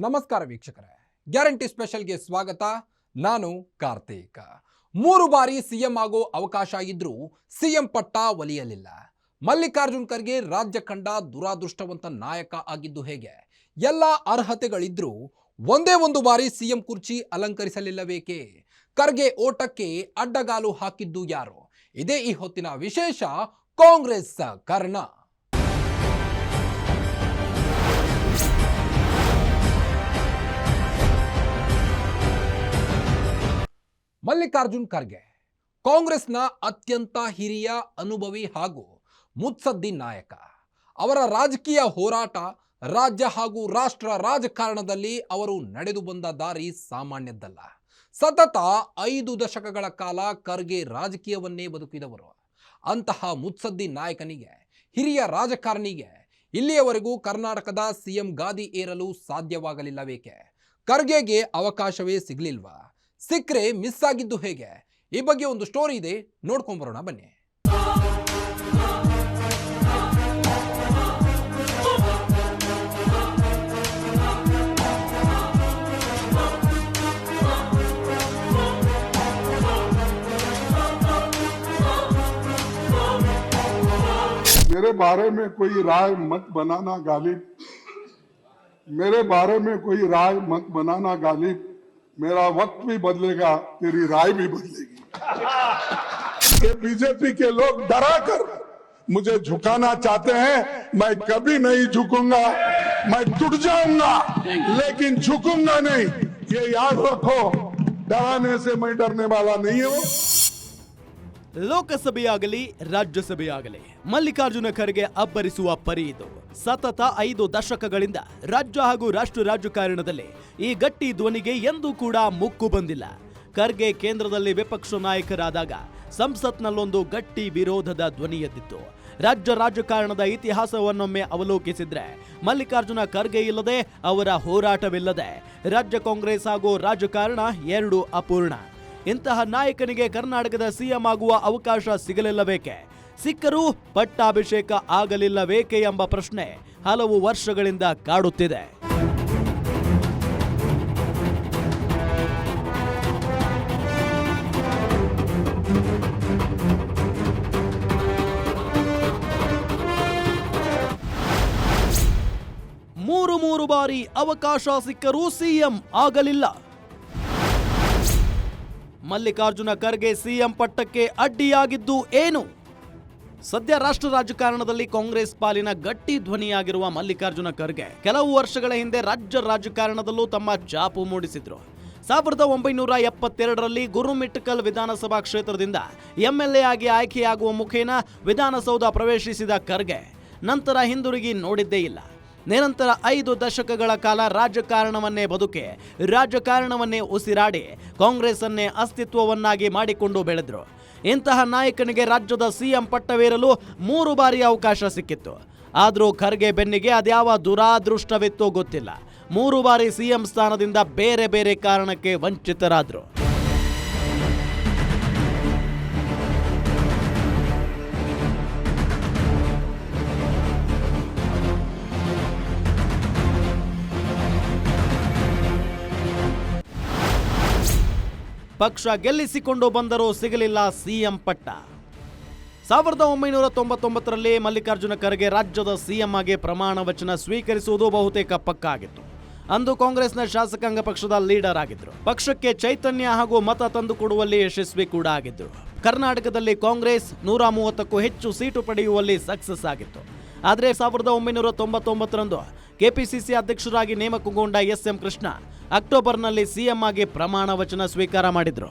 ನಮಸ್ಕಾರ ವೀಕ್ಷಕರೇ. ಗ್ಯಾರಂಟಿ ಸ್ಪೆಷಲ್ಗೆ ಸ್ವಾಗತ. ನಾನು ಕಾರ್ತಿಕ್. ಮೂರು ಬಾರಿ ಸಿಎಂ ಆಗೋ ಅವಕಾಶ ಇದ್ರೂ ಸಿಎಂ ಪಟ್ಟ ಒಲಿಯಲಿಲ್ಲ. ಮಲ್ಲಿಕಾರ್ಜುನ್ ಖರ್ಗೆ ರಾಜ್ಯ ಕಂಡ ದುರಾದೃಷ್ಟವಂತ ನಾಯಕ ಆಗಿದ್ದು ಹೇಗೆ? ಎಲ್ಲ ಅರ್ಹತೆಗಳಿದ್ರೂ ಒಂದೇ ಒಂದು ಬಾರಿ ಸಿಎಂ ಕುರ್ಚಿ ಅಲಂಕರಿಸಲಿಲ್ಲಬೇಕೆ ಖರ್ಗೆ ಓಟಕ್ಕೆ ಅಡ್ಡಗಾಲು ಹಾಕಿದ್ದು ಯಾರು? ಇದೇ ಈ ಹೊತ್ತಿನ ವಿಶೇಷ ಕಾಂಗ್ರೆಸ್ ಕರ್ಣ ಮಲ್ಲಿಕಾರ್ಜುನ್ ಖರ್ಗೆ, ಕಾಂಗ್ರೆಸ್ನ ಅತ್ಯಂತ ಹಿರಿಯ ಅನುಭವಿ ಹಾಗೂ ಮುತ್ಸದ್ದಿ ನಾಯಕ. ಅವರ ರಾಜಕೀಯ ಹೋರಾಟ ರಾಜ್ಯ ಹಾಗೂ ರಾಷ್ಟ್ರ ರಾಜಕಾರಣದಲ್ಲಿ ಅವರು ನಡೆದು ಬಂದ ದಾರಿ ಸಾಮಾನ್ಯದ್ದಲ್ಲ. ಸತತ ಐದು ದಶಕಗಳ ಕಾಲ ಖರ್ಗೆ ರಾಜಕೀಯವನ್ನೇ ಬದುಕಿದವರು. ಅಂತಹ ಮುತ್ಸದ್ದಿ ನಾಯಕನಿಗೆ, ಹಿರಿಯ ರಾಜಕಾರಣಿಗೆ ಇಲ್ಲಿಯವರೆಗೂ ಕರ್ನಾಟಕದ ಸಿಎಂ ಗಾದಿ ಏರಲು ಸಾಧ್ಯವಾಗಲಿಲ್ಲವೇಕೆ? ಖರ್ಗೆಗೆ ಅವಕಾಶವೇ ಸಿಗ್ಲಿಲ್ವಾ? ಸಿಕ್ರೆ ಮಿಸ್ ಆಗಿದ್ದು ಹೇಗೆ ಈ ಬಗ್ಗೆ ಒಂದು ಸ್ಟೋರಿ ಇದೆ ನೋಡ್ಕೊಂಬರೋಣ ಬನ್ನಿ मेरे बारे में कोई राय मत बनाना गालिब मेरे बारे में कोई राय मत बनाना गालिब मेरा वक्त भी बदलेगा तेरी राय भी बदलेगी कि बीजेपी के लोग डरा कर मुझे झुकाना चाहते हैं मैं कभी नहीं झुकूंगा मैं टूट जाऊंगा लेकिन झुकूंगा नहीं ये याद रखो डराने से मैं डरने वाला नहीं हूं ಲೋಕಸಭೆಯಾಗಲಿ ರಾಜ್ಯಸಭೆಯಾಗಲಿ ಮಲ್ಲಿಕಾರ್ಜುನ ಖರ್ಗೆ ಅಬ್ಬರಿಸುವ ಪರಿ ಇದು ಸತತ ಐದು ದಶಕಗಳಿಂದ ರಾಜ್ಯ ಹಾಗೂ ರಾಷ್ಟ್ರ ರಾಜಕಾರಣದಲ್ಲಿ ಈ ಗಟ್ಟಿ ಧ್ವನಿಗೆ ಎಂದೂ ಕೂಡ ಮುಕ್ಕು ಬಂದಿಲ್ಲ. ಖರ್ಗೆ ಕೇಂದ್ರದಲ್ಲಿ ವಿಪಕ್ಷ ನಾಯಕರಾದಾಗ ಸಂಸತ್ನಲ್ಲೊಂದು ಗಟ್ಟಿ ವಿರೋಧದ ಧ್ವನಿ ಎದ್ದಿತ್ತು. ರಾಜ್ಯ ರಾಜಕಾರಣದ ಇತಿಹಾಸವನ್ನೊಮ್ಮೆ ಅವಲೋಕಿಸಿದ್ರೆ ಮಲ್ಲಿಕಾರ್ಜುನ ಖರ್ಗೆ ಇಲ್ಲದೆ ಅವರ ಹೋರಾಟವಿಲ್ಲದೆ ರಾಜ್ಯ ಕಾಂಗ್ರೆಸ್ ಹಾಗೂ ರಾಜಕಾರಣ ಎರಡು ಅಪೂರ್ಣ. ಇಂತಹ ನಾಯಕನಿಗೆ ಕರ್ನಾಟಕದ ಸಿಎಂ ಆಗುವ ಅವಕಾಶ ಸಿಗಲಿಲ್ಲಬೇಕೆ ಸಿಕ್ಕರೂ ಪಟ್ಟಾಭಿಷೇಕ ಆಗಲಿಲ್ಲವೇಕೆ ಎಂಬ ಪ್ರಶ್ನೆ ಹಲವು ವರ್ಷಗಳಿಂದ ಕಾಡುತ್ತಿದೆ. ಮೂರು ಮೂರು ಬಾರಿ ಅವಕಾಶ ಸಿಕ್ಕರೂ ಸಿಎಂ ಆಗಲಿಲ್ಲ. ಮಲ್ಲಿಕಾರ್ಜುನ ಖರ್ಗೆ ಸಿಎಂ ಪಟ್ಟಕ್ಕೆ ಅಡ್ಡಿಯಾಗಿದ್ದು ಏನು? ಸದ್ಯ ರಾಷ್ಟ್ರ ರಾಜಕಾರಣದಲ್ಲಿ ಕಾಂಗ್ರೆಸ್ ಪಾಲಿನ ಗಟ್ಟಿ ಧ್ವನಿಯಾಗಿರುವ ಮಲ್ಲಿಕಾರ್ಜುನ ಖರ್ಗೆ ಕೆಲವು ವರ್ಷಗಳ ಹಿಂದೆ ರಾಜ್ಯ ರಾಜಕಾರಣದಲ್ಲೂ ತಮ್ಮ ಚಾಪು ಮೂಡಿಸಿದ್ರು. ಸಾವಿರದ ಒಂಬೈನೂರ ಎಪ್ಪತ್ತೆರಡರಲ್ಲಿ ಗುರುಮಿಟ್ಟಕಲ್ ವಿಧಾನಸಭಾ ಕ್ಷೇತ್ರದಿಂದ ಎಂಎಲ್ಎ ಆಗಿ ಆಯ್ಕೆಯಾಗುವ ಮುಖೇನ ವಿಧಾನಸೌಧ ಪ್ರವೇಶಿಸಿದ ಖರ್ಗೆ ನಂತರ ಹಿಂದಿರುಗಿ ನೋಡಿದ್ದೇ ಇಲ್ಲ. ನಿರಂತರ ಐದು ದಶಕಗಳ ಕಾಲ ರಾಜಕಾರಣವನ್ನೇ ಬದುಕೆ, ರಾಜಕಾರಣವನ್ನೇ ಉಸಿರಾಡಿ ಕಾಂಗ್ರೆಸ್ ಅನ್ನೇ ಅಸ್ತಿತ್ವವನ್ನಾಗಿ ಮಾಡಿಕೊಂಡು ಬೆಳೆದ್ರು. ಇಂತಹ ನಾಯಕನಿಗೆ ರಾಜ್ಯದ ಸಿಎಂ ಪಟ್ಟವೇರಲು ಮೂರು ಬಾರಿ ಅವಕಾಶ ಸಿಕ್ಕಿತ್ತು. ಆದರೂ ಖರ್ಗೆ ಬೆನ್ನಿಗೆ ಅದ್ಯಾವ ದುರಾದೃಷ್ಟವಿತ್ತೋ ಗೊತ್ತಿಲ್ಲ. ಮೂರು ಬಾರಿ ಸಿಎಂ ಸ್ಥಾನದಿಂದ ಬೇರೆ ಬೇರೆ ಕಾರಣಕ್ಕೆ ವಂಚಿತರಾದ್ರು. ಪಕ್ಷ ಗೆಲ್ಲಿಸಿಕೊಂಡು ಬಂದರೂ ಸಿಗಲಿಲ್ಲ ಸಿಎಂ ಪಟ್ಟ. ಸಾವಿರದ ಒಂಬೈನೂರ ತೊಂಬತ್ತೊಂಬತ್ತರಲ್ಲಿ ಮಲ್ಲಿಕಾರ್ಜುನ ಖರ್ಗೆ ರಾಜ್ಯದ ಸಿಎಂ ಆಗಿ ಪ್ರಮಾಣ ವಚನ ಸ್ವೀಕರಿಸುವುದು ಬಹುತೇಕ ಪಕ್ಕ ಆಗಿತ್ತು ಅಂದು ಕಾಂಗ್ರೆಸ್ನ ಶಾಸಕಾಂಗ ಪಕ್ಷದ ಲೀಡರ್ ಆಗಿದ್ರು. ಪಕ್ಷಕ್ಕೆ ಚೈತನ್ಯ ಹಾಗೂ ಮತ ತಂದುಕೊಡುವಲ್ಲಿ ಯಶಸ್ವಿ ಕೂಡ ಆಗಿದ್ರು. ಕರ್ನಾಟಕದಲ್ಲಿ ಕಾಂಗ್ರೆಸ್ ನೂರ ಮೂವತ್ತಕ್ಕೂ ಹೆಚ್ಚು ಸೀಟು ಪಡೆಯುವಲ್ಲಿ ಸಕ್ಸಸ್ ಆಗಿತ್ತು. ಆದರೆ ಸಾವಿರದ ಒಂಬೈನೂರ ತೊಂಬತ್ತೊಂಬತ್ತರಂದು ಕೆಪಿಸಿಸಿ ಅಧ್ಯಕ್ಷರಾಗಿ ನೇಮಕಗೊಂಡ ಎಸ್ ಎಂ ಕೃಷ್ಣ ಅಕ್ಟೋಬರ್ನಲ್ಲಿ ಸಿಎಂ ಆಗಿ ಪ್ರಮಾಣ ವಚನ ಸ್ವೀಕಾರ ಮಾಡಿದರು.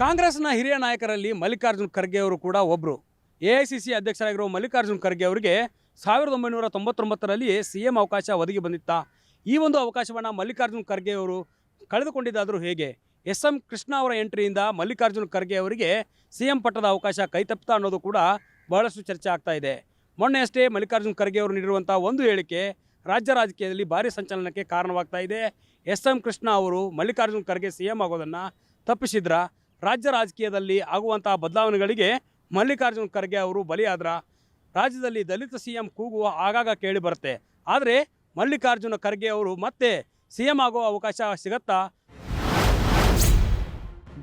ಕಾಂಗ್ರೆಸ್ನ ಹಿರಿಯ ನಾಯಕರಲ್ಲಿ ಮಲ್ಲಿಕಾರ್ಜುನ್ ಖರ್ಗೆ ಅವರು ಕೂಡ ಒಬ್ಬರು ಎ ಐ ಸಿ ಸಿ ಅಧ್ಯಕ್ಷರಾಗಿರುವ ಮಲ್ಲಿಕಾರ್ಜುನ್ ಖರ್ಗೆ ಅವರಿಗೆ ಸಾವಿರದ ಒಂಬೈನೂರ ತೊಂಬತ್ತೊಂಬತ್ತರಲ್ಲಿ ಸಿ ಎಂ ಅವಕಾಶ ಒದಗಿ ಬಂದಿತ್ತ? ಈ ಒಂದು ಅವಕಾಶವನ್ನು ಮಲ್ಲಿಕಾರ್ಜುನ್ ಖರ್ಗೆ ಅವರು ಕಳೆದುಕೊಂಡಿದ್ದಾದರೂ ಹೇಗೆ? ಎಸ್ ಎಂ ಕೃಷ್ಣ ಅವರ ಎಂಟ್ರಿಯಿಂದ ಮಲ್ಲಿಕಾರ್ಜುನ್ ಖರ್ಗೆ ಅವರಿಗೆ ಸಿ ಎಂ ಪಟ್ಟದ ಅವಕಾಶ ಕೈತಪ್ತಾ ಅನ್ನೋದು ಕೂಡ ಬಹಳಷ್ಟು ಚರ್ಚೆ ಆಗ್ತಾ ಇದೆ. ಮೊನ್ನೆ ಅಷ್ಟೇ ಮಲ್ಲಿಕಾರ್ಜುನ್ ಖರ್ಗೆ ಅವರು ನೀಡಿರುವಂಥ ಒಂದು ಹೇಳಿಕೆ ರಾಜ್ಯ ರಾಜಕೀಯದಲ್ಲಿ ಭಾರಿ ಸಂಚಲನಕ್ಕೆ ಕಾರಣವಾಗ್ತಾ ಇದೆ. ಎಸ್ ಎಂ ಕೃಷ್ಣ ಅವರು ಮಲ್ಲಿಕಾರ್ಜುನ್ ಖರ್ಗೆ ಸಿ ಎಂ ಆಗೋದನ್ನು ತಪ್ಪಿಸಿದ್ರ? ರಾಜ್ಯ ರಾಜಕೀಯದಲ್ಲಿ ಆಗುವಂತಹ ಬದಲಾವಣೆಗಳಿಗೆ ಮಲ್ಲಿಕಾರ್ಜುನ್ ಖರ್ಗೆ ಅವರು ಬಲಿಯಾದ್ರ ರಾಜ್ಯದಲ್ಲಿ ದಲಿತ ಸಿ ಎಂ ಕೂಗುವ ಆಗಾಗ ಕೇಳಿ ಬರುತ್ತೆ. ಆದರೆ ಮಲ್ಲಿಕಾರ್ಜುನ ಖರ್ಗೆ ಅವರು ಮತ್ತೆ ಸಿ ಎಂ ಆಗೋ ಅವಕಾಶ ಸಿಗತ್ತಾ?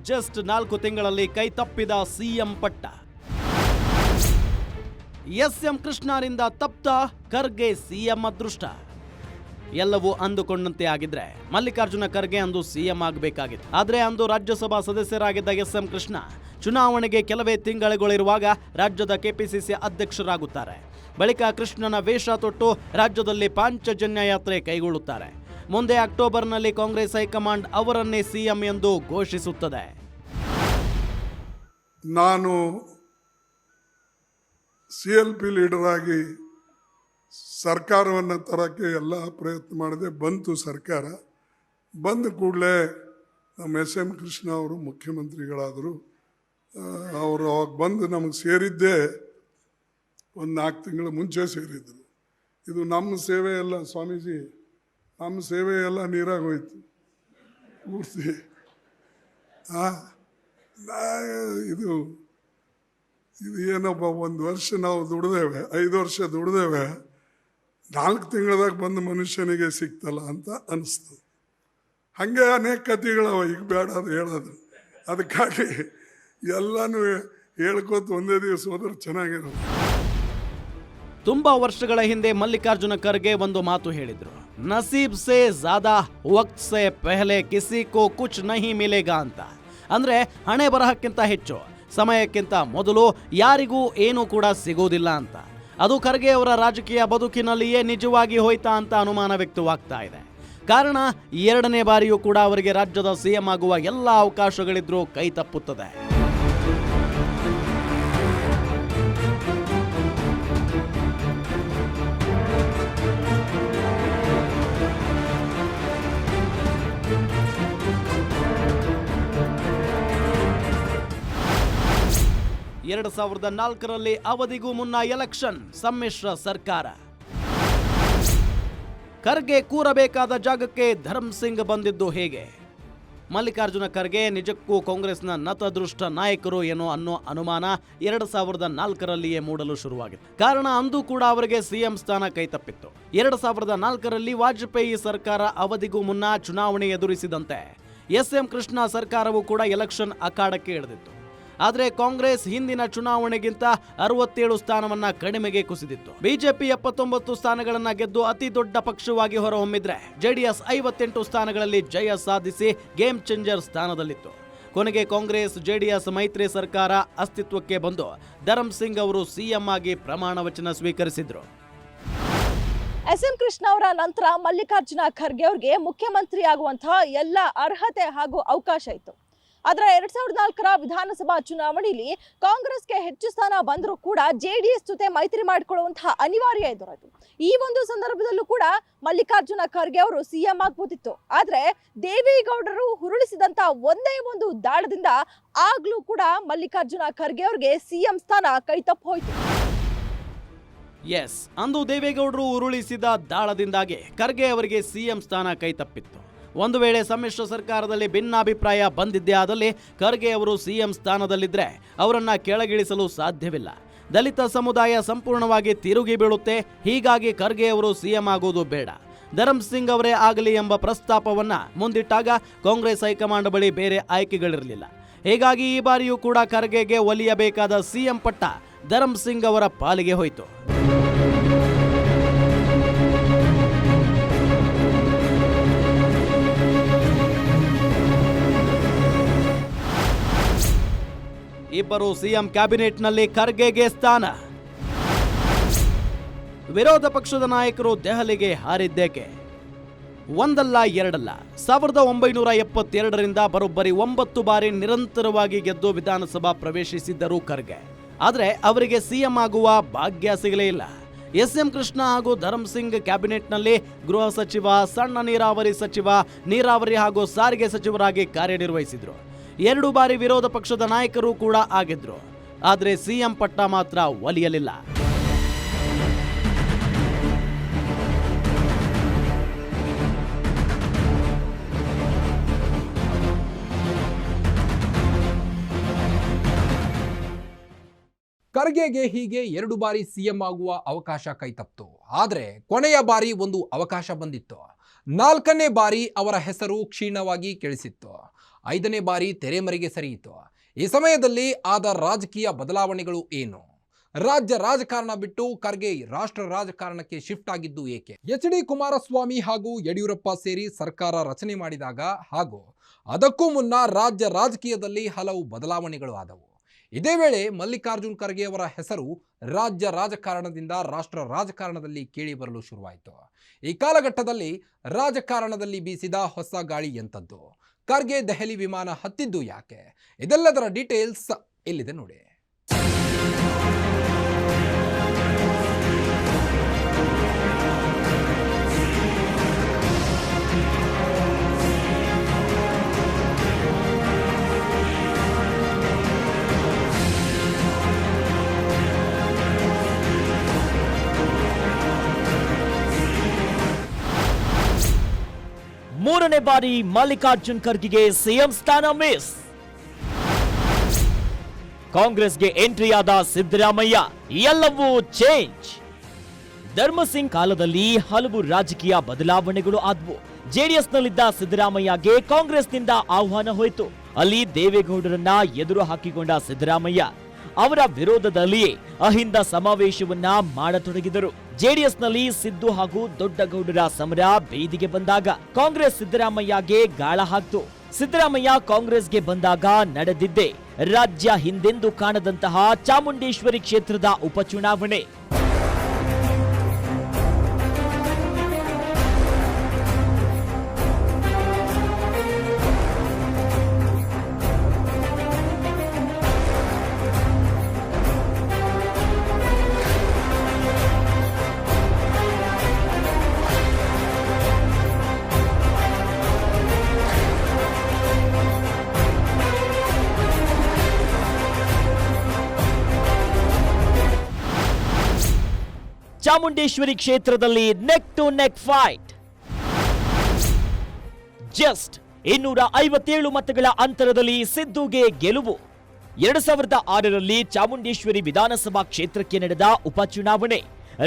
ಜಸ್ಟ್ ನಾಲ್ಕು ತಿಂಗಳಲ್ಲಿ ಕೈ ತಪ್ಪಿದ ಸಿಎಂ ಪಟ್ಟ. ಎಸ್ ಎಂ ಕೃಷ್ಣರಿಂದ ತಪ್ತ ಖರ್ಗೆ ಸಿಎಂ ಅದೃಷ್ಟ. ಎಲ್ಲವೂ ಅಂದುಕೊಂಡಂತೆ ಆಗಿದ್ರೆ ಮಲ್ಲಿಕಾರ್ಜುನ ಖರ್ಗೆ ಅಂದು ಸಿಎಂ ಆಗಬೇಕಾಗಿತ್ತು. ಆದರೆ ಅಂದು ರಾಜ್ಯಸಭಾ ಸದಸ್ಯರಾಗಿದ್ದ ಎಸ್ ಎಂ ಕೃಷ್ಣ ಚುನಾವಣೆಗೆ ಕೆಲವೇ ತಿಂಗಳುಗಳಿರುವಾಗ ರಾಜ್ಯದ ಕೆಪಿಸಿಸಿ ಅಧ್ಯಕ್ಷರಾಗುತ್ತಾರೆ. ಬಳಿಕ ಕೃಷ್ಣನ ವೇಷ ತೊಟ್ಟು ರಾಜ್ಯದಲ್ಲಿ ಪಾಂಚಜನ್ಯ ಯಾತ್ರೆ ಕೈಗೊಳ್ಳುತ್ತಾರೆ. ಮುಂದೆ ಅಕ್ಟೋಬರ್ನಲ್ಲಿ ಕಾಂಗ್ರೆಸ್ ಹೈಕಮಾಂಡ್ ಅವರನ್ನೇ ಸಿಎಂ ಎಂದು ಘೋಷಿಸುತ್ತದೆ. ನಾನು ಸಿ ಎಲ್ ಪಿ ಲೀಡರ್ ಆಗಿ ಸರ್ಕಾರವನ್ನು ತರೋಕ್ಕೆ ಎಲ್ಲ ಪ್ರಯತ್ನ ಮಾಡಿದೆ. ಬಂತು ಸರ್ಕಾರ. ಬಂದ ಕೂಡಲೇ ನಮ್ಮ ಎಸ್ ಎಂ ಕೃಷ್ಣ ಅವರು ಮುಖ್ಯಮಂತ್ರಿಗಳಾದರು. ಅವರು ಅವಾಗ ಬಂದು ನಮಗೆ ಸೇರಿದ್ದೇ ಒಂದು ನಾಲ್ಕು ತಿಂಗಳ ಮುಂಚೆ ಸೇರಿದ್ದರು ಇದು ನಮ್ಮ ಸೇವೆ ಎಲ್ಲ ಸ್ವಾಮೀಜಿ. ನಮ್ಮ ಸೇವೆ ಎಲ್ಲ ನೀರಾಗಿ ಹೋಯ್ತು ಪೂರ್ತಿ ಇದು ಇದು ಏನಪ್ಪ, ಒಂದು ವರ್ಷ ನಾವು ದುಡ್ದೇವೆ, ಐದು ವರ್ಷ ದುಡ್ದೇವೆ. ನಾಲ್ಕು ತಿಂಗಳದಾಗ ಬಂದ ಮನುಷ್ಯನಿಗೆ ಸಿಕ್ತಲ್ಲ ಅಂತ ಅನಿಸ್ತು ಹಾಗೆ ಅನೇಕ ಕಥೆಗಳವ, ಈಗ ಬೇಡ ಅದು ಹೇಳೋದು. ಅದಕ್ಕಾಗಿ ಎಲ್ಲನೂ ಹೇಳ್ಕೊತ ಒಂದೇ ದಿವಸ ಹೋದ್ರೆ ಚೆನ್ನಾಗಿರೋದು ತುಂಬಾ ವರ್ಷಗಳ ಹಿಂದೆ ಮಲ್ಲಿಕಾರ್ಜುನ ಖರ್ಗೆ ಒಂದು ಮಾತು ಹೇಳಿದ್ರು. ನಸೀಬ್ ಸೇ ಜಾದಾ ವಕ್ತ್ ಸೆ ಪೆಹಲೆ ಕಿಸಿ ಕೋ ಕುಚ್ ನಹಿ ಮಿಲೇಗಾ ಅಂತ. ಅಂದ್ರೆ ಹಣೆ ಬರಹಕ್ಕಿಂತ ಹೆಚ್ಚು, ಸಮಯಕ್ಕಿಂತ ಮೊದಲು ಯಾರಿಗೂ ಏನೂ ಕೂಡ ಸಿಗೋದಿಲ್ಲ ಅಂತ. ಅದು ಖರ್ಗೆ ಅವರ ರಾಜಕೀಯ ಬದುಕಿನಲ್ಲಿಯೇ ನಿಜವಾಗಿ ಹೋಯ್ತಾ ಅಂತ ಅನುಮಾನ ವ್ಯಕ್ತವಾಗ್ತಾ ಇದೆ. ಕಾರಣ ಎರಡನೇ ಬಾರಿಯೂ ಕೂಡ ಅವರಿಗೆ ರಾಜ್ಯದ ಸಿಎಂ ಆಗುವ ಎಲ್ಲ ಅವಕಾಶಗಳಿದ್ರೂ ಕೈ ತಪ್ಪುತ್ತದೆ. ಎರಡು ಸಾವಿರದ ನಾಲ್ಕರಲ್ಲಿ ಅವಧಿಗೂ ಮುನ್ನ ಎಲೆಕ್ಷನ್, ಸಮ್ಮಿಶ್ರ ಸರ್ಕಾರ. ಖರ್ಗೆ ಕೂರಬೇಕಾದ ಜಾಗಕ್ಕೆ ಧರ್ಮ್ ಸಿಂಗ್ ಬಂದಿದ್ದು ಹೇಗೆ? ಮಲ್ಲಿಕಾರ್ಜುನ ಖರ್ಗೆ ನಿಜಕ್ಕೂ ಕಾಂಗ್ರೆಸ್ನ ನತದೃಷ್ಟ ನಾಯಕರು ಏನೋ ಅನ್ನೋ ಅನುಮಾನ ಎರಡು ಸಾವಿರದ ನಾಲ್ಕರಲ್ಲಿಯೇ ಮೂಡಲು ಶುರುವಾಗಿತ್ತು ಕಾರಣ ಅಂದು ಕೂಡ ಅವರಿಗೆ ಸಿಎಂ ಸ್ಥಾನ ಕೈತಪ್ಪಿತ್ತು. ಎರಡು ಸಾವಿರದ ನಾಲ್ಕರಲ್ಲಿ ವಾಜಪೇಯಿ ಸರ್ಕಾರ ಅವಧಿಗೂ ಮುನ್ನ ಚುನಾವಣೆ ಎದುರಿಸಿದಂತೆ. ಎಸ್ ಎಂ ಕೃಷ್ಣ ಸರ್ಕಾರವು ಕೂಡ ಎಲೆಕ್ಷನ್ ಅಖಾಡಕ್ಕೆ ಇಳಿದಿತ್ತು ಆದರೆ ಕಾಂಗ್ರೆಸ್ ಹಿಂದಿನ ಚುನಾವಣೆಗಿಂತ ಅರವತ್ತೇಳು ಸ್ಥಾನವನ್ನ ಕಡಿಮೆಗೆ ಕುಸಿದಿತ್ತು. ಬಿಜೆಪಿ ಎಪ್ಪತ್ತೊಂಬತ್ತು ಸ್ಥಾನಗಳನ್ನ ಗೆದ್ದು ಅತಿ ದೊಡ್ಡ ಪಕ್ಷವಾಗಿ ಹೊರಹೊಮ್ಮಿದ್ರೆ ಜೆಡಿಎಸ್ ಐವತ್ತೆಂಟು ಸ್ಥಾನಗಳಲ್ಲಿ ಜಯ ಸಾಧಿಸಿ ಗೇಮ್ ಚೇಂಜರ್ ಸ್ಥಾನದಲ್ಲಿತ್ತು. ಕೊನೆಗೆ ಕಾಂಗ್ರೆಸ್, ಜೆಡಿಎಸ್ ಮೈತ್ರಿ ಸರ್ಕಾರ ಅಸ್ತಿತ್ವಕ್ಕೆ ಬಂದು ಧರಮ್ ಸಿಂಗ್ ಅವರು ಸಿಎಂ ಆಗಿ ಪ್ರಮಾಣ ವಚನ ಸ್ವೀಕರಿಸಿದ್ರು. ಎಸ್ ಎಂ ಕೃಷ್ಣ ಅವರ ನಂತರ ಮಲ್ಲಿಕಾರ್ಜುನ ಖರ್ಗೆ ಅವರಿಗೆ ಮುಖ್ಯಮಂತ್ರಿ ಆಗುವಂತಹ ಎಲ್ಲ ಅರ್ಹತೆ ಹಾಗೂ ಅವಕಾಶ ಇತ್ತು. ಆದ್ರೆ ಎರಡ್ ಸಾವಿರದ ನಾಲ್ಕರ ವಿಧಾನಸಭಾ ಚುನಾವಣೆಯಲ್ಲಿ ಕಾಂಗ್ರೆಸ್ಗೆ ಹೆಚ್ಚು ಸ್ಥಾನ ಬಂದರೂ ಕೂಡ ಜೆಡಿಎಸ್ ಜೊತೆ ಮೈತ್ರಿ ಮಾಡಿಕೊಳ್ಳುವಂತಹ ಅನಿವಾರ್ಯ ಎದುರಾಯಿತು. ಈ ಒಂದು ಸಂದರ್ಭದಲ್ಲೂ ಕೂಡ ಮಲ್ಲಿಕಾರ್ಜುನ ಖರ್ಗೆ ಅವರು ಸಿಎಂ ಆಗ್ಬೋದಿತ್ತು. ಆದರೆ ದೇವೇಗೌಡರು ಹುರುಳಿಸಿದಂತ ಒಂದೇ ಒಂದು ದಾಳದಿಂದ ಆಗ್ಲೂ ಕೂಡ ಮಲ್ಲಿಕಾರ್ಜುನ ಖರ್ಗೆ ಅವ್ರಿಗೆ ಸಿಎಂ ಸ್ಥಾನ ಕೈತಪ್ಪು ಹೋಯಿತು. ಎಸ್ ಅಂದು ದೇವೇಗೌಡರು ಉರುಳಿಸಿದ ದಾಳದಿಂದಾಗಿ ಖರ್ಗೆ ಅವರಿಗೆ ಸಿಎಂ ಸ್ಥಾನ ಕೈತಪ್ಪಿತ್ತು ಒಂದು ವೇಳೆ ಸಮ್ಮಿಶ್ರ ಸರ್ಕಾರದಲ್ಲಿ ಭಿನ್ನಾಭಿಪ್ರಾಯ ಬಂದಿದ್ದೇ ಆದಲ್ಲಿ ಖರ್ಗೆ ಅವರು ಸಿಎಂ ಸ್ಥಾನದಲ್ಲಿದ್ದರೆ ಅವರನ್ನ ಕೆಳಗಿಳಿಸಲು ಸಾಧ್ಯವಿಲ್ಲ. ದಲಿತ ಸಮುದಾಯ ಸಂಪೂರ್ಣವಾಗಿ ತಿರುಗಿ ಬೀಳುತ್ತೆ, ಹೀಗಾಗಿ ಖರ್ಗೆ ಅವರು ಸಿಎಂ ಆಗೋದು ಬೇಡ. ಧರಮ್ ಅವರೇ ಆಗಲಿ ಎಂಬ ಪ್ರಸ್ತಾಪವನ್ನ ಮುಂದಿಟ್ಟಾಗ ಕಾಂಗ್ರೆಸ್ ಹೈಕಮಾಂಡ್ ಬಳಿ ಬೇರೆ ಆಯ್ಕೆಗಳಿರಲಿಲ್ಲ. ಹೀಗಾಗಿ ಈ ಬಾರಿಯೂ ಕೂಡ ಖರ್ಗೆಗೆ ಒಲಿಯಬೇಕಾದ ಸಿಎಂ ಪಟ್ಟ ಧರಮ್ ಅವರ ಪಾಲಿಗೆ ಹೋಯಿತು. ಇಬ್ಬರು ಸಿಎಂ ಕ್ಯಾಬಿನೆಟ್ನಲ್ಲಿ ಖರ್ಗೆಗೆ ಸ್ಥಾನ. ವಿರೋಧ ಪಕ್ಷದ ನಾಯಕರು ದೆಹಲಿಗೆ ಹಾರಿದ್ದೇಕೆ? ಒಂದಲ್ಲ, ಎರಡಲ್ಲ. ಸಾವಿರದ ಒಂಬೈನೂರ ಎಪ್ಪತ್ತೆರಡರಿಂದ ಬರೋಬ್ಬರಿ ಒಂಬತ್ತು ಬಾರಿ ನಿರಂತರವಾಗಿ ಗೆದ್ದು ವಿಧಾನಸಭಾ ಪ್ರವೇಶಿಸಿದ್ದರು ಖರ್ಗೆ. ಆದರೆ ಅವರಿಗೆ ಸಿಎಂ ಆಗುವ ಭಾಗ್ಯ ಸಿಗಲೇ ಇಲ್ಲ. ಎಸ್ ಎಂ ಕೃಷ್ಣ ಹಾಗೂ ಧರಮ್ ಸಿಂಗ್ ಕ್ಯಾಬಿನೆಟ್ನಲ್ಲಿ ಗೃಹ ಸಚಿವ, ಸಣ್ಣ ನೀರಾವರಿ ಸಚಿವ, ನೀರಾವರಿ ಹಾಗೂ ಸಾರಿಗೆ ಸಚಿವರಾಗಿ ಕಾರ್ಯನಿರ್ವಹಿಸಿದ್ರು. ಎರಡು ಬಾರಿ ವಿರೋಧ ಪಕ್ಷದ ನಾಯಕರು ಕೂಡ ಆಗಿದ್ರು. ಆದರೆ ಸಿಎಂ ಪಟ್ಟ ಮಾತ್ರ ಒಲಿಯಲಿಲ್ಲ. ಖರ್ಗೆಗೆ ಹೀಗೆ ಎರಡು ಬಾರಿ ಸಿಎಂ ಆಗುವ ಅವಕಾಶ ಕೈತಪ್ತು. ಆದರೆ ಕೊನೆಯ ಬಾರಿ ಒಂದು ಅವಕಾಶ ಬಂದಿತ್ತು. ನಾಲ್ಕನೇ ಬಾರಿ ಅವರ ಹೆಸರು ಕ್ಷೀಣವಾಗಿ ಕೇಳಿಸಿತ್ತು. ಐದನೇ ಬಾರಿ ತೆರೆಮರೆಗೆ ಸರಿಯಿತು. ಈ ಸಮಯದಲ್ಲಿ ಆದ ರಾಜಕೀಯ ಬದಲಾವಣೆಗಳು ಏನು? ರಾಜ್ಯ ರಾಜಕಾರಣ ಬಿಟ್ಟು ಖರ್ಗೆ ರಾಷ್ಟ್ರ ರಾಜಕಾರಣಕ್ಕೆ ಶಿಫ್ಟ್ ಆಗಿದ್ದು ಏಕೆ? ಎಚ್ ಡಿ ಕುಮಾರಸ್ವಾಮಿ ಹಾಗೂ ಯಡಿಯೂರಪ್ಪ ಸೇರಿ ಸರ್ಕಾರ ರಚನೆ ಮಾಡಿದಾಗ ಹಾಗೂ ಅದಕ್ಕೂ ಮುನ್ನ ರಾಜ್ಯ ರಾಜಕೀಯದಲ್ಲಿ ಹಲವು ಬದಲಾವಣೆಗಳು ಆದವು. ಇದೇ ವೇಳೆ ಮಲ್ಲಿಕಾರ್ಜುನ್ ಖರ್ಗೆ ಅವರ ಹೆಸರು ರಾಜ್ಯ ರಾಜಕಾರಣದಿಂದ ರಾಷ್ಟ್ರ ರಾಜಕಾರಣದಲ್ಲಿ ಕೇಳಿ ಬರಲು ಶುರುವಾಯಿತು. ಈ ಕಾಲಘಟ್ಟದಲ್ಲಿ ರಾಜಕಾರಣದಲ್ಲಿ ಬೀಸಿದ ಹೊಸ ಗಾಳಿ ಎಂಥದ್ದು ಖರ್ಗೆ ದೆಹಲಿ ವಿಮಾನ ಹತ್ತಿದ್ದು ಯಾಕೆ? ಇದೆಲ್ಲದರ ಡೀಟೇಲ್ಸ್ ಇಲ್ಲಿದೆ ನೋಡಿ. ಮೂರನೇ ಬಾರಿ ಮಲ್ಲಿಕಾರ್ಜುನ್ ಖರ್ಗೆಗೆ ಸಿಎಂ ಸ್ಥಾನ ಮಿಸ್. ಕಾಂಗ್ರೆಸ್ಗೆ ಎಂಟ್ರಿಯಾದ ಸಿದ್ದರಾಮಯ್ಯ, ಎಲ್ಲವೂ ಚೇಂಜ್. ಧರ್ಮಸಿಂಗ್ ಕಾಲದಲ್ಲಿ ಹಲವು ರಾಜಕೀಯ ಬದಲಾವಣೆಗಳು ಆದವು. ಜೆಡಿಎಸ್ನಲ್ಲಿದ್ದ ಸಿದ್ದರಾಮಯ್ಯಗೆ ಕಾಂಗ್ರೆಸ್ನಿಂದ ಆಹ್ವಾನ ಹೋಯಿತು. ಅಲ್ಲಿ ದೇವೇಗೌಡರನ್ನ ಎದುರು ಹಾಕಿಕೊಂಡ ಸಿದ್ದರಾಮಯ್ಯ ಅವರ ವಿರೋಧದಲ್ಲಿಯೇ ಅಹಿಂದ ಸಮಾವೇಶವನ್ನ ಮಾಡತೊಡಗಿದರು. ಜೆಡಿಎಸ್ನಲ್ಲಿ ಸಿದ್ದು ಹಾಗೂ ದೊಡ್ಡಗೌಡರ ಸಮರ ಬೀದಿಗೆ ಬಂದಾಗ ಕಾಂಗ್ರೆಸ್ ಸಿದ್ದರಾಮಯ್ಯಗೆ ಗಾಳ ಹಾಕ್ತು. ಸಿದ್ದರಾಮಯ್ಯ ಕಾಂಗ್ರೆಸ್ಗೆ ಬಂದಾಗ ನಡೆದಿದ್ದೆ ರಾಜ್ಯ ಹಿಂದೆಂದು ಕಾಣದಂತಹ ಚಾಮುಂಡೇಶ್ವರಿ ಕ್ಷೇತ್ರದ ಉಪಚುನಾವಣೆ. ಚಾಮುಂಡೇಶ್ವರಿ ಕ್ಷೇತ್ರದಲ್ಲಿ neck to neck fight just ಇನ್ನೂರ ಐವತ್ತೇಳು ಮತಗಳ ಅಂತರದಲ್ಲಿ ಸಿದ್ದುಗೆ ಗೆಲುವು. ಎರಡು ಸಾವಿರದ ಆರರಲ್ಲಿ ಚಾಮುಂಡೇಶ್ವರಿ ವಿಧಾನಸಭಾ ಕ್ಷೇತ್ರಕ್ಕೆ ನಡೆದ ಉಪಚುನಾವಣೆ.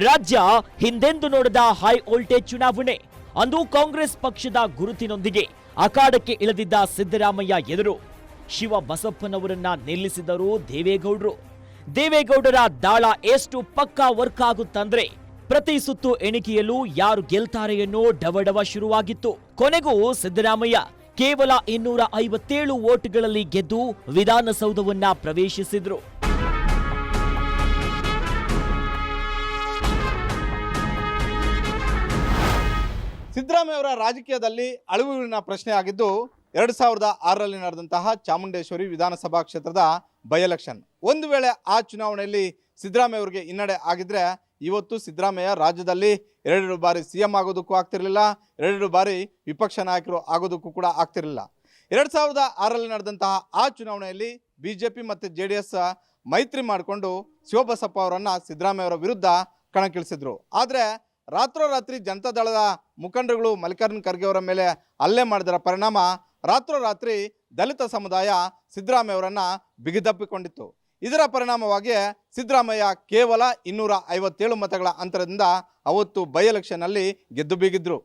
ರಾಜ್ಯ ಹಿಂದೆಂದು ನೋಡದ ಹೈ ವೋಲ್ಟೇಜ್ ಚುನಾವಣೆ. ಅಂದು ಕಾಂಗ್ರೆಸ್ ಪಕ್ಷದ ಗುರುತಿನೊಂದಿಗೆ ಅಖಾಡಕ್ಕೆ ಇಳಿದಿದ್ದ ಸಿದ್ದರಾಮಯ್ಯ ಎದುರು. ಶಿವ ಬಸಪ್ಪನವರನ್ನ ನಿಲ್ಲಿಸಿದರು ದೇವೇಗೌಡರು. ದೇವೇಗೌಡರ ದಾಳ ಎಷ್ಟು ಪಕ್ಕಾ ವರ್ಕ್ ಆಗುತ್ತಂದ್ರೆ ಪ್ರತಿ ಸುತ್ತು ಎಣಿಕೆಯಲ್ಲೂ ಯಾರು ಗೆಲ್ತಾರೆ ಎನ್ನೋ ಡವಡವ ಶುರುವಾಗಿತ್ತು. ಕೊನೆಗೂ ಸಿದ್ದರಾಮಯ್ಯ ಕೇವಲ ಇನ್ನೂರ ಐವತ್ತೇಳು ವೋಟ್ಗಳಲ್ಲಿ ಗೆದ್ದು ವಿಧಾನಸೌಧವನ್ನ ಪ್ರವೇಶಿಸಿದ್ರು. ಸಿದ್ದರಾಮಯ್ಯ ಅವರ ರಾಜಕೀಯದಲ್ಲಿ ಅಳುವಿನ ಪ್ರಶ್ನೆ ಆಗಿದ್ದು, ಎರಡು ಸಾವಿರದ ಆರರಲ್ಲಿ ನಡೆದಂತಹ ಚಾಮುಂಡೇಶ್ವರಿ ವಿಧಾನಸಭಾ ಕ್ಷೇತ್ರದ ಬೈ ಎಲೆಕ್ಷನ್. ಒಂದು ವೇಳೆ ಆ ಚುನಾವಣೆಯಲ್ಲಿ ಸಿದ್ದರಾಮಯ್ಯ ಅವರಿಗೆ ಹಿನ್ನಡೆ ಆಗಿದ್ರೆ, ಇವತ್ತು ಸಿದ್ದರಾಮಯ್ಯ ರಾಜ್ಯದಲ್ಲಿ ಎರಡೆರಡು ಬಾರಿ ಸಿ ಎಂ ಆಗೋದಕ್ಕೂ ಆಗ್ತಿರಲಿಲ್ಲ, ಎರಡೆರಡು ಬಾರಿ ವಿಪಕ್ಷ ನಾಯಕರು ಆಗೋದಕ್ಕೂ ಕೂಡ ಆಗ್ತಿರಲಿಲ್ಲ. ಎರಡು ಸಾವಿರದ ಆರರಲ್ಲಿ ನಡೆದಂತಹ ಆ ಚುನಾವಣೆಯಲ್ಲಿ ಬಿ ಜೆ ಪಿ ಮತ್ತು ಜೆ ಡಿ ಎಸ್ ಮೈತ್ರಿ ಮಾಡಿಕೊಂಡು ಶಿವಬಸಪ್ಪ ಅವರನ್ನು ಸಿದ್ದರಾಮಯ್ಯ ಅವರ ವಿರುದ್ಧ ಕಣಕ್ಕಿಳಿಸಿದ್ರು. ಆದರೆ ರಾತ್ರೋರಾತ್ರಿ ಜನತಾದಳದ ಮುಖಂಡರುಗಳು ಮಲ್ಲಿಕಾರ್ಜುನ ಖರ್ಗೆ ಅವರ ಮೇಲೆ ಹಲ್ಲೆ ಮಾಡಿದರ ಪರಿಣಾಮ ರಾತ್ರೋರಾತ್ರಿ ದಲಿತ ಸಮುದಾಯ ಸಿದ್ದರಾಮಯ್ಯ ಅವರನ್ನ ಬಿಗಿದಪ್ಪಿಕೊಂಡಿತ್ತು. ಇದರ ಪರಿಣಾಮವಾಗಿ ಸಿದ್ದರಾಮಯ್ಯ ಕೇವಲ ಇನ್ನೂರ ಐವತ್ತೇಳು ಮತಗಳ ಅಂತರದಿಂದ ಅವತ್ತು ಬೈ ಎಲೆಕ್ಷನ್ನಲ್ಲಿ ಗೆದ್ದು ಬೀಗಿದ್ರು.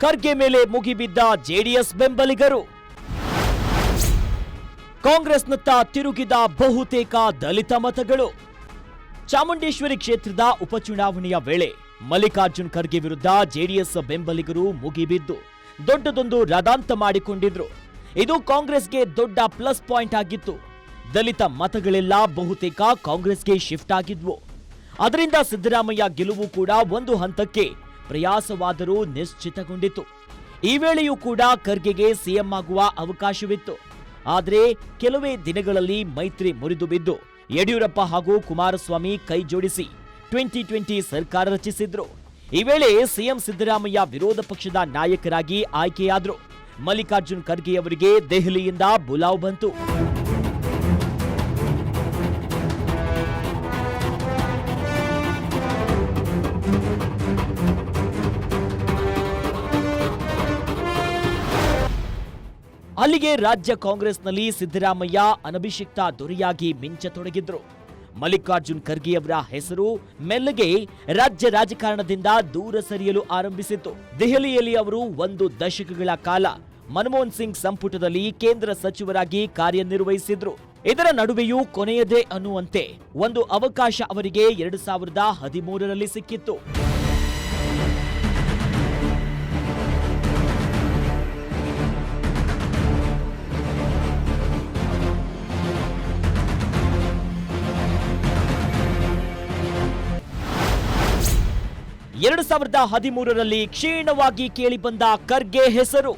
ಖರ್ಗೆ ಮೇಲೆ ಮುಗಿಬಿದ್ದ ಜೆಡಿಎಸ್ ಬೆಂಬಲಿಗರು. ಕಾಂಗ್ರೆಸ್ನತ್ತ ತಿರುಗಿದ ಬಹುತೇಕ ದಲಿತ ಮತಗಳು. ಚಾಮುಂಡೇಶ್ವರಿ ಕ್ಷೇತ್ರದ ಉಪಚುನಾವಣೆಯ ವೇಳೆ ಮಲ್ಲಿಕಾರ್ಜುನ್ ಖರ್ಗೆ ವಿರುದ್ಧ ಜೆಡಿಎಸ್ ಬೆಂಬಲಿಗರು ಮುಗಿಬಿದ್ದು. ದೊಡ್ಡದೊಂದು ರದಾಂತ ಮಾಡಿಕೊಂಡಿದ್ರು. ಇದು ಕಾಂಗ್ರೆಸ್ಗೆ ದೊಡ್ಡ ಪ್ಲಸ್ ಪಾಯಿಂಟ್ ಆಗಿತ್ತು. ದಲಿತ ಮತಗಳೆಲ್ಲ ಬಹುತೇಕ ಕಾಂಗ್ರೆಸ್ಗೆ ಶಿಫ್ಟ್ ಆಗಿದ್ವು. ಅದರಿಂದ ಸಿದ್ದರಾಮಯ್ಯ ಗೆಲುವು ಕೂಡ ಒಂದು ಹಂತಕ್ಕೆ ಪ್ರಯಾಸವಾದರೂ ನಿಶ್ಚಿತಗೊಂಡಿತು ಈ ವೇಳೆಯೂ ಕೂಡ ಖರ್ಗೆಗೆ ಸಿಎಂ ಆಗುವ ಅವಕಾಶವಿತ್ತು. ಆದರೆ ಕೆಲವೇ ದಿನಗಳಲ್ಲಿ ಮೈತ್ರಿ ಮುರಿದು ಬಿದ್ದು ಯಡಿಯೂರಪ್ಪ ಹಾಗೂ ಕುಮಾರಸ್ವಾಮಿ ಕೈ ಜೋಡಿಸಿ ಟ್ವೆಂಟಿ ಟ್ವೆಂಟಿ ಸರ್ಕಾರ ರಚಿಸಿದ್ರು. ಈ ವೇಳೆ ಸಿಎಂ ಸಿದ್ದರಾಮಯ್ಯ ವಿರೋಧ ಪಕ್ಷದ ನಾಯಕರಾಗಿ ಆಯ್ಕೆಯಾದರು. ಮಲ್ಲಿಕಾರ್ಜುನ್ ಖರ್ಗೆ ಅವರಿಗೆ ದೆಹಲಿಯಿಂದ ಬುಲಾವ್ ಬಂತು. ಅಲ್ಲಿಗೆ ರಾಜ್ಯ ಕಾಂಗ್ರೆಸ್ನಲ್ಲಿ ಸಿದ್ದರಾಮಯ್ಯ ಅನಭಿಷಿಕ್ತ ದೊರೆಯಾಗಿ ಮಿಂಚತೊಡಗಿದ್ರು. ಮಲ್ಲಿಕಾರ್ಜುನ್ ಖರ್ಗೆ ಅವರ ಹೆಸರು ಮೆಲ್ಲಗೆ ರಾಜ್ಯ ರಾಜಕಾರಣದಿಂದ ದೂರ ಸರಿಯಲು ಆರಂಭಿಸಿತ್ತು. ದೆಹಲಿಯಲ್ಲಿ ಅವರು ಒಂದು ದಶಕಗಳ ಕಾಲ ಮನಮೋಹನ್ ಸಿಂಗ್ ಸಂಪುಟದಲ್ಲಿ ಕೇಂದ್ರ ಸಚಿವರಾಗಿ ಕಾರ್ಯನಿರ್ವಹಿಸಿದ್ರು. ಇದರ ನಡುವೆಯೂ ಕೊನೆಯದೇ ಅನ್ನುವಂತೆ ಒಂದು ಅವಕಾಶ ಅವರಿಗೆ ಎರಡು ಸಾವಿರದ ಹದಿಮೂರರಲ್ಲಿ ಸಿಕ್ಕಿತ್ತು. ಎರಡು ಸಾವಿರದ ಹದಿಮೂರರಲ್ಲಿ ಕ್ಷೀಣವಾಗಿ ಕೇಳಿಬಂದ ಖರ್ಗೆ ಹೆಸರು.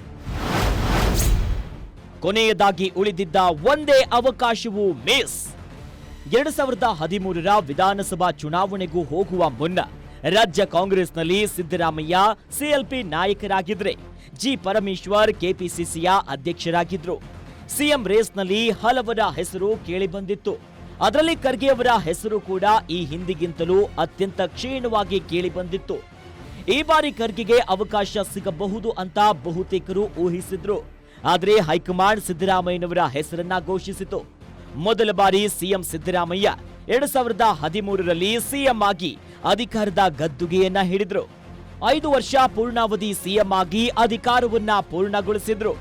ಕೊನೆಯದಾಗಿ ಉಳಿದಿದ್ದ ಒಂದೇ ಅವಕಾಶವು ಮಿಸ್. ಎರಡು ಸಾವಿರದ ಹದಿಮೂರರ ವಿಧಾನಸಭಾ ಚುನಾವಣೆಗೂ ಹೋಗುವ ಮುನ್ನ ರಾಜ್ಯ ಕಾಂಗ್ರೆಸ್ನಲ್ಲಿ ಸಿದ್ದರಾಮಯ್ಯ ಸಿಎಲ್ಪಿ ನಾಯಕರಾಗಿದ್ರೆ, ಜಿ ಪರಮೇಶ್ವರ್ ಕೆಪಿಸಿಸಿಯ ಅಧ್ಯಕ್ಷರಾಗಿದ್ರು. ಸಿಎಂ ರೇಸ್ನಲ್ಲಿ ಹಲವರ ಹೆಸರು ಕೇಳಿಬಂದಿತ್ತು. ಅದರಲ್ಲಿ ಖರ್ಗೆಯವರ ಹೆಸರು ಕೂಡ ಈ ಹಿಂದಿಗಿಂತಲೂ ಅತ್ಯಂತ ಕ್ಷೀಣವಾಗಿ ಕೇಳಿಬಂದಿತ್ತು. ಈ ಬಾರಿ ಖರ್ಗೆಗೆ ಅವಕಾಶ ಸಿಗಬಹುದು ಅಂತ ಬಹುತೇಕರು ಊಹಿಸಿದ್ರು. ಆದರೆ ಹೈಕಮಾಂಡ್ ಸಿದ್ದರಾಮಯ್ಯನವರ ಹೆಸರನ್ನ ಘೋಷಿಸಿತು. ಮೊದಲ ಬಾರಿ ಸಿಎಂ ಸಿದ್ದರಾಮಯ್ಯ ಎರಡು ಸಾವಿರದ ಹದಿಮೂರರಲ್ಲಿ ಸಿಎಂ ಆಗಿ ಅಧಿಕಾರದ ಗದ್ದುಗೆಯನ್ನ ಹಿಡಿದ್ರು. ಐದು ವರ್ಷ ಪೂರ್ಣಾವಧಿ ಸಿಎಂ ಆಗಿ ಅಧಿಕಾರವನ್ನ ಪೂರ್ಣಗೊಳಿಸಿದ್ರು.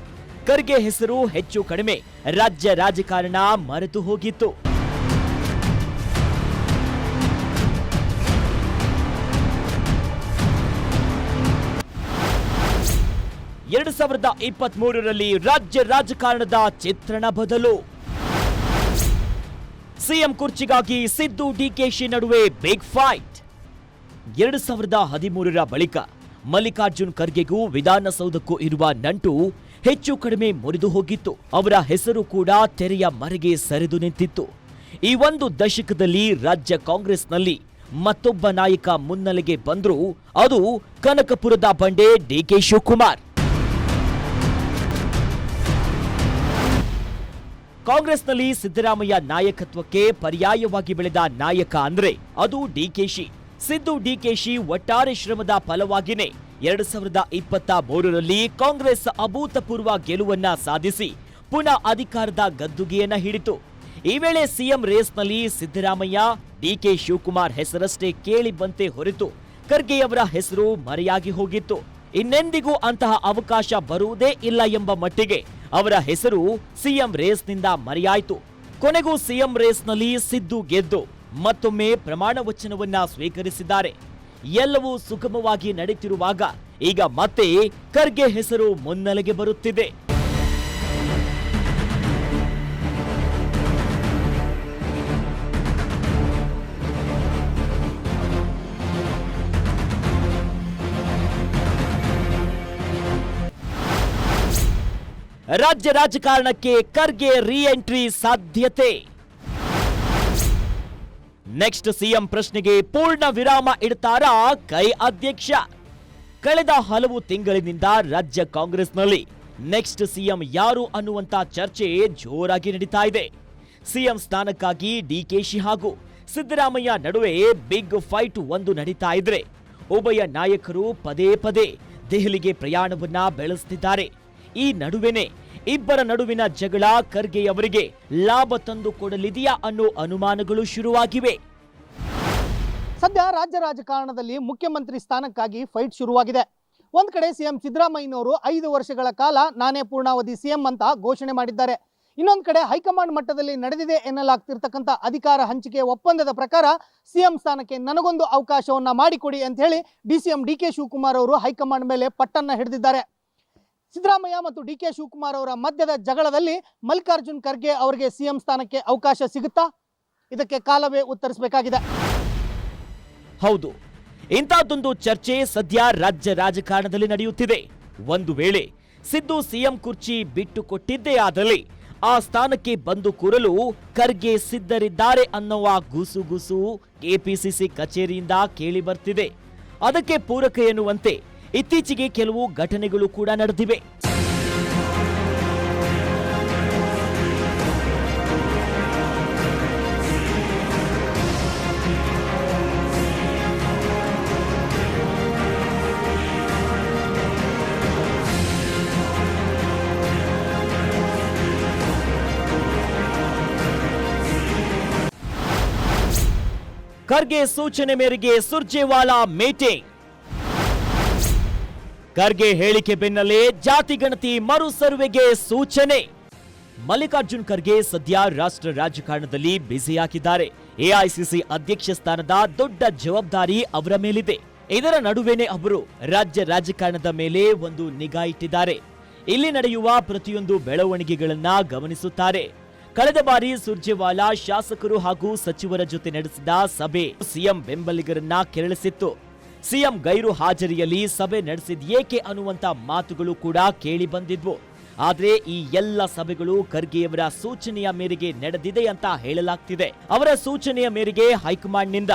ಖರ್ಗೆ ಹೆಸರು ಹೆಚ್ಚು ಕಡಿಮೆ ರಾಜ್ಯ ರಾಜಕಾರಣ ಮರೆತು ಹೋಗಿತ್ತು. ಎರಡು ಸಾವಿರದ ಇಪ್ಪತ್ತ್ ಮೂರರಲ್ಲಿ ರಾಜ್ಯ ರಾಜಕಾರಣದ ಚಿತ್ರಣ ಬದಲು. ಸಿಎಂ ಕುರ್ಚಿಗಾಗಿ ಸಿದ್ದು ಡಿಕೆಶಿ ನಡುವೆ ಬಿಗ್ ಫೈಟ್ ಎರಡು ಸಾವಿರದ ಹದಿಮೂರರ ಬಳಿಕ ಮಲ್ಲಿಕಾರ್ಜುನ್ ಖರ್ಗೆಗೂ ವಿಧಾನಸೌಧಕ್ಕೂ ಇರುವ ನಂಟು ಹೆಚ್ಚು ಕಡಿಮೆ ಮುರಿದು ಹೋಗಿತ್ತು. ಅವರ ಹೆಸರು ಕೂಡ ತೆರೆಯ ಮರೆಗೆ ಸರಿದು ನಿಂತಿತ್ತು. ಈ ಒಂದು ದಶಕದಲ್ಲಿ ರಾಜ್ಯ ಕಾಂಗ್ರೆಸ್ನಲ್ಲಿ ಮತ್ತೊಬ್ಬ ನಾಯಕ ಮುನ್ನೆಲೆಗೆ ಬಂದರೂ ಅದು ಕನಕಪುರದ ಬಂಡೆ ಡಿಕೆ ಶಿವಕುಮಾರ್. ಕಾಂಗ್ರೆಸ್ನಲ್ಲಿ ಸಿದ್ದರಾಮಯ್ಯ ನಾಯಕತ್ವಕ್ಕೆ ಪರ್ಯಾಯವಾಗಿ ಬೆಳೆದ ನಾಯಕ ಅಂದ್ರೆ ಅದು ಡಿಕೆಶಿ ಸಿದ್ದು ಡಿಕೆಶಿ ಒಟ್ಟಾರೆ ಶ್ರಮದ ಫಲವಾಗಿನೇ ಎರಡ್ ಸಾವಿರದ ಇಪ್ಪತ್ತ ಮೂರರಲ್ಲಿ ಕಾಂಗ್ರೆಸ್ ಅಭೂತಪೂರ್ವ ಗೆಲುವನ್ನ ಸಾಧಿಸಿ ಪುನಃ ಅಧಿಕಾರದ ಗದ್ದುಗೆಯನ್ನ ಹಿಡಿತು. ಈ ವೇಳೆ ಸಿಎಂ ರೇಸ್ನಲ್ಲಿ ಸಿದ್ದರಾಮಯ್ಯ ಡಿಕೆ ಶಿವಕುಮಾರ್ ಹೆಸರಷ್ಟೇ ಕೇಳಿ ಬಂತೆ ಹೊರತು ಖರ್ಗೆಯವರ ಹೆಸರು ಮರೆಯಾಗಿ ಹೋಗಿತ್ತು. ಇನ್ನೆಂದಿಗೂ ಅಂತಹ ಅವಕಾಶ ಬರುವುದೇ ಇಲ್ಲ ಎಂಬ ಮಟ್ಟಿಗೆ ಅವರ ಹೆಸರು ಸಿಎಂ ರೇಸ್ನಿಂದ ಮರೆಯಾಯಿತು. ಕೊನೆಗೂ ಸಿಎಂ ರೇಸ್ನಲ್ಲಿ ಸಿದ್ದು ಗೆದ್ದು ಮತ್ತೊಮ್ಮೆ ಪ್ರಮಾಣ ವಚನವನ್ನ ಸ್ವೀಕರಿಸಿದ್ದಾರೆ. ಎಲ್ಲವೂ ಸುಗಮವಾಗಿ ನಡೆಯುತ್ತಿರುವಾಗ ಈಗ ಮತ್ತೆ ಖರ್ಗೆ ಹೆಸರು ಮುನ್ನೆಲೆಗೆ ಬರುತ್ತಿದೆ. ರಾಜ್ಯ ರಾಜಕಾರಣಕ್ಕೆ ಖರ್ಗೆ ರೀ ಎಂಟ್ರಿ ಸಾಧ್ಯತೆ ನೆಕ್ಸ್ಟ್ ಸಿಎಂ ಪ್ರಶ್ನೆಗೆ ಪೂರ್ಣ ವಿರಾಮ ಇಡ್ತಾರ ಕೈ ಅಧ್ಯಕ್ಷ? ಕಳೆದ ಹಲವು ತಿಂಗಳಿನಿಂದ ರಾಜ್ಯ ಕಾಂಗ್ರೆಸ್ನಲ್ಲಿ ನೆಕ್ಸ್ಟ್ ಸಿಎಂ ಯಾರು ಅನ್ನುವಂತ ಚರ್ಚೆ ಜೋರಾಗಿ ನಡೀತಾ ಇದೆ. ಸಿಎಂ ಸ್ಥಾನಕ್ಕಾಗಿ ಡಿಕೆಶಿ ಹಾಗೂ ಸಿದ್ದರಾಮಯ್ಯ ನಡುವೆ ಬಿಗ್ ಫೈಟ್ ಒಂದು ನಡೀತಾ ಇದ್ರೆ ಉಭಯ ನಾಯಕರು ಪದೇ ಪದೇ ದೆಹಲಿಗೆ ಪ್ರಯಾಣವನ್ನ ಬೆಳೆಸ್ತಿದ್ದಾರೆ. ಈ ನಡುವೆನೆ ಇಬ್ಬರ ನಡುವಿನ ಜಗಳ ಖರ್ಗೆಯವರಿಗೆ ಲಾಭ ತಂದು ಕೊಡಲಿದೆಯಾ ಅನ್ನೋ ಅನುಮಾನಗಳು ಶುರುವಾಗಿವೆ. ಸದ್ಯ ರಾಜ್ಯ ರಾಜಕಾರಣದಲ್ಲಿ ಮುಖ್ಯಮಂತ್ರಿ ಸ್ಥಾನಕ್ಕಾಗಿ ಫೈಟ್ ಶುರುವಾಗಿದೆ. ಒಂದ್ ಕಡೆ ಸಿಎಂ ಸಿದ್ದರಾಮಯ್ಯನವರು ಐದು ವರ್ಷಗಳ ಕಾಲ ನಾನೇ ಪೂರ್ಣಾವಧಿ ಸಿಎಂ ಅಂತ ಘೋಷಣೆ ಮಾಡಿದ್ದಾರೆ. ಇನ್ನೊಂದು ಕಡೆ ಹೈಕಮಾಂಡ್ ಮಟ್ಟದಲ್ಲಿ ನಡೆದಿದೆ ಎನ್ನಲಾಗ್ತಿರ್ತಕ್ಕಂಥ ಅಧಿಕಾರ ಹಂಚಿಕೆ ಒಪ್ಪಂದದ ಪ್ರಕಾರ ಸಿಎಂ ಸ್ಥಾನಕ್ಕೆ ನನಗೊಂದು ಅವಕಾಶವನ್ನ ಮಾಡಿಕೊಡಿ ಅಂತ ಹೇಳಿ ಡಿಸಿಎಂ ಡಿ ಕೆ ಶಿವಕುಮಾರ್ ಅವರು ಹೈಕಮಾಂಡ್ ಮೇಲೆ ಪಟ್ಟನ್ನ ಹಿಡಿದಿದ್ದಾರೆ. ಸಿದ್ದರಾಮಯ್ಯ ಮತ್ತು ಡಿ ಕೆ ಶಿವಕುಮಾರ್ ಅವರ ಮಧ್ಯದ ಜಗಳದಲ್ಲಿ ಮಲ್ಲಿಕಾರ್ಜುನ್ ಖರ್ಗೆ ಅವರಿಗೆ ಸಿಎಂ ಸ್ಥಾನಕ್ಕೆ ಅವಕಾಶ ಸಿಗುತ್ತಾ? ಇದಕ್ಕೆ ಕಾಲವೇ ಉತ್ತರಿಸಬೇಕಾಗಿದೆ. ಹೌದು, ಇಂಥದ್ದೊಂದು ಚರ್ಚೆ ಸದ್ಯ ರಾಜ್ಯ ರಾಜಕಾರಣದಲ್ಲಿ ನಡೆಯುತ್ತಿದೆ. ಒಂದು ವೇಳೆ ಸಿದ್ದು ಸಿಎಂ ಕುರ್ಚಿ ಬಿಟ್ಟು ಕೊಟ್ಟಿದ್ದೇ ಆದಲ್ಲಿ ಆ ಸ್ಥಾನಕ್ಕೆ ಬಂದು ಕೂರಲು ಖರ್ಗೆ ಸಿದ್ಧರಿದ್ದಾರೆ ಅನ್ನುವ ಗುಸುಗುಸು ಕೆಪಿಸಿಸಿ ಕಚೇರಿಯಿಂದ ಕೇಳಿ ಬರ್ತಿದೆ. ಅದಕ್ಕೆ ಪೂರಕ ಎನ್ನುವಂತೆ ಇತ್ತೀಚೆಗೆ ಕೆಲವು ಘಟನೆಗಳು ಕೂಡ ನಡೆದಿವೆ. ಖರ್ಗೆ ಸೂಚನೆ ಮೇರೆಗೆ ಸುರ್ಜೇವಾಲಾ ಮೇಟೆ. ಖರ್ಗೆ ಹೇಳಿಕೆ ಬೆನ್ನಲ್ಲೇ ಜಾತಿ ಗಣತಿ ಮರು ಸರ್ವೆಗೆ ಸೂಚನೆ. ಮಲ್ಲಿಕಾರ್ಜುನ್ ಖರ್ಗೆ ಸದ್ಯ ರಾಷ್ಟ್ರ ರಾಜಕಾರಣದಲ್ಲಿ ಬ್ಯುಸಿಯಾಗಿದ್ದಾರೆ. ಎಐಸಿಸಿ ಅಧ್ಯಕ್ಷ ಸ್ಥಾನದ ದೊಡ್ಡ ಜವಾಬ್ದಾರಿ ಅವರ ಮೇಲಿದೆ. ಇದರ ನಡುವೆನೇ ಅವರು ರಾಜ್ಯ ರಾಜಕಾರಣದ ಮೇಲೆ ಒಂದು ನಿಗಾ ಇಟ್ಟಿದ್ದಾರೆ. ಇಲ್ಲಿ ನಡೆಯುವ ಪ್ರತಿಯೊಂದು ಬೆಳವಣಿಗೆಗಳನ್ನ ಗಮನಿಸುತ್ತಾರೆ. ಕಳೆದ ಬಾರಿ ಸುರ್ಜೇವಾಲಾ ಶಾಸಕರು ಹಾಗೂ ಸಚಿವರ ಜೊತೆ ನಡೆಸಿದ ಸಭೆ ಸಿಎಂ ಬೆಂಬಲಿಗರನ್ನ ಕೆರಳಿಸಿತ್ತು. ಸಿಎಂ ಗೈರು ಹಾಜರಿಯಲ್ಲಿ ಸಭೆ ನಡೆಸಿದ ಏಕೆ ಅನ್ನುವಂಥ ಮಾತುಗಳು ಕೂಡ ಕೇಳಿ ಬಂದಿದ್ವು. ಆದರೆ ಈ ಎಲ್ಲ ಸಭೆಗಳು ಖರ್ಗೆಯವರ ಸೂಚನೆಯ ಮೇರೆಗೆ ನಡೆದಿದೆ ಅಂತ ಹೇಳಲಾಗ್ತಿದೆ. ಅವರ ಸೂಚನೆಯ ಮೇರೆಗೆ ಹೈಕಮಾಂಡ್ನಿಂದ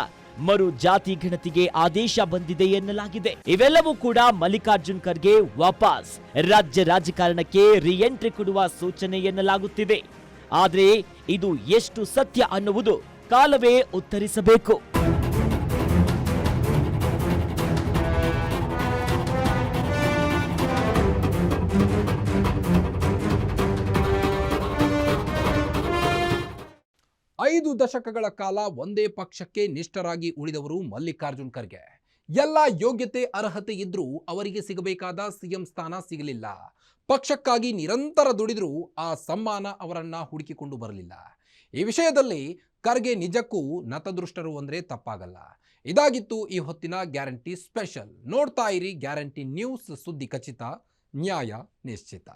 ಮರು ಜಾತಿ ಗಣತಿಗೆ ಆದೇಶ ಬಂದಿದೆ ಎನ್ನಲಾಗಿದೆ. ಇವೆಲ್ಲವೂ ಕೂಡ ಮಲ್ಲಿಕಾರ್ಜುನ್ ಖರ್ಗೆ ವಾಪಸ್ ರಾಜ್ಯ ರಾಜಕಾರಣಕ್ಕೆ ರಿಎಂಟ್ರಿ ಕೊಡುವ ಸೂಚನೆ ಎನ್ನಲಾಗುತ್ತಿದೆ. ಆದರೆ ಇದು ಎಷ್ಟು ಸತ್ಯ ಅನ್ನುವುದು ಕಾಲವೇ ಉತ್ತರಿಸಬೇಕು. ದಶಕಗಳ ಕಾಲ ಒಂದೇ ಪಕ್ಷಕ್ಕೆ ನಿಷ್ಠರಾಗಿ ಉಳಿದವರು ಮಲ್ಲಿಕಾರ್ಜುನ್ ಖರ್ಗೆ. ಎಲ್ಲ ಯೋಗ್ಯತೆ, ಅರ್ಹತೆ ಇದ್ರೂ ಅವರಿಗೆ ಸಿಗಬೇಕಾದ ಸಿಎಂ ಸ್ಥಾನ ಸಿಗಲಿಲ್ಲ. ಪಕ್ಷಕ್ಕಾಗಿ ನಿರಂತರ ದುಡಿದ್ರೂ ಆ ಸಮ್ಮಾನ ಅವರನ್ನ ಹುಡುಕಿಕೊಂಡು ಬರಲಿಲ್ಲ. ಈ ವಿಷಯದಲ್ಲಿ ಖರ್ಗೆ ನಿಜಕ್ಕೂ ನತದೃಷ್ಟರು ಅಂದ್ರೆ ತಪ್ಪಾಗಲ್ಲ. ಇದಾಗಿತ್ತು ಈ ಹೊತ್ತಿನ ಗ್ಯಾರಂಟಿ ಸ್ಪೆಷಲ್. ನೋಡ್ತಾ ಇರಿ ಗ್ಯಾರಂಟಿ ನ್ಯೂಸ್ ಸುದ್ದಿ ಖಚಿತ, ನ್ಯಾಯ ನಿಶ್ಚಿತ.